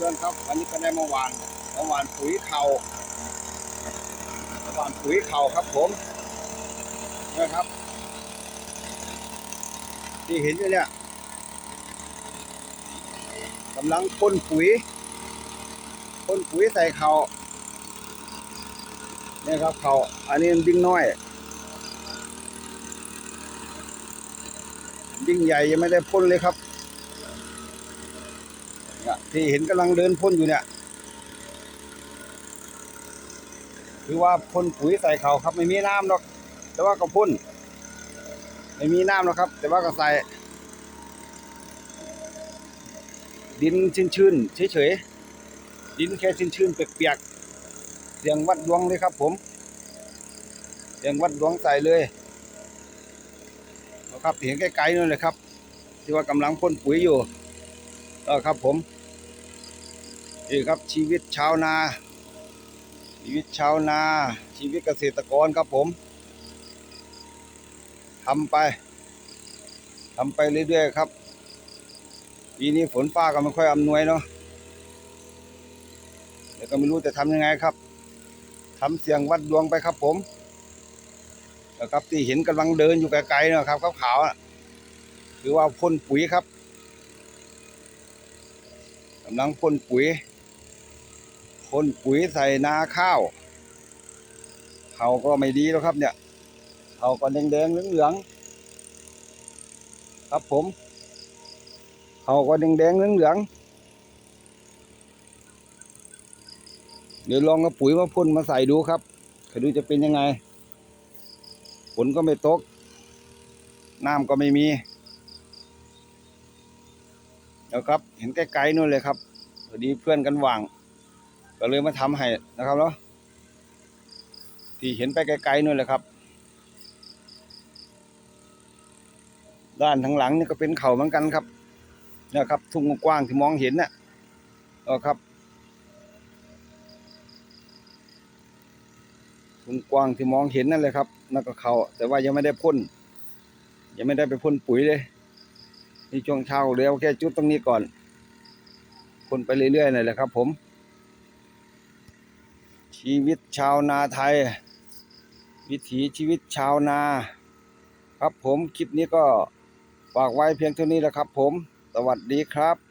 พื่อนครับวันนี้ก็ได้มาหวานเมาหวานปุ๋ยเขาเมาหวานปุ๋ยเขาครับผมนะครับ ที่เห็นอยู่เนี่ยกำลังพ่นปุ๋ยพ่นปุ๋ยใส่เขาเนี่ยครับเขาอันนี้มันดิ้งน้อยดิ้งใหญ่ยังไม่ได้พ่นเลยครับ เนี่ยที่เห็นกำลังเดินพ่นอยู่เนี่ยคือว่าพ่นปุ๋ยใส่เขาครับ ไม่มีน้ำหรอก แต่ว่าก็พ่นไม่มีน้ำหรอกครับ แต่ว่าก็ใส่ ดินชื้นๆเฉยๆดินแค่ชื้นๆเปียกๆเสียงวัดดวงเลยครับ ผมเสียงวัดดวงใส่เลยนะครับเห็นไกลๆนั่นเลยครับ ที่ว่ากำลังพ่นปุ๋ยอยู่ ก็ครับผมนี่ครับชีวิตชาวนา ชีวิตชาวนา ชีวิตเกษตรกรครับผมทำไปทำไปเรื่อยๆครับปีนี้ฝนฟ้าก็ไม่ค่อยอำนวยเนาะเดี๋ยวก็ไม่รู้จะทำยังไงครับทำเสียงวัดดวงไปครับผมนะครับที่เห็นกำลังเดินอยู่ไกลๆนะครับขาวๆคือว่าพ่นปุ๋ยครับำลังพ่นปุ๋ยพ่นปุ๋ยใส่นาข้าวเขาก็ไม่ดีแล้วครับเนี่ยเขาก็แดงๆเหลืองๆครับผมเขาก็แดงๆเหลืองๆเดี๋ยวลองเอาปุ๋ยมาพ่นมาใส่ดูครับจะดูจะเป็นยังไงฝนก็ไม่ตกน้ำก็ไม่มี แล้วครับ เห็นไกลๆนู่นเลยครับพอดีเพื่อนกันวาง ก็เลยมาทำให้นะครับเนาะที่เห็นไปไกลๆนู่นแหละครับ ด้านทางหลังนี่ก็เป็นเขาเหมือนกันครับนะครับ ทุ่งกว้างที่มองเห็นน่ะก็ครับทุ่งกว้างที่มองเห็นนั่นเลยครับนั่นก็เขาแต่ว่ายังไม่ได้พ่นยังไม่ได้ไปพ่นปุ๋ยเลย นี่ช่วงเช้าเลยเอแค่จุดตรงนี้ก่อน คนไปเรื่อยๆนั่แหละครับผม ชีวิตชาวนาไทย วิถีชีวิตชาวนา ครับผมคลิปนี้ก็ฝากไว้เพียงเท่านี้แหละครับผม สวัสดีครับ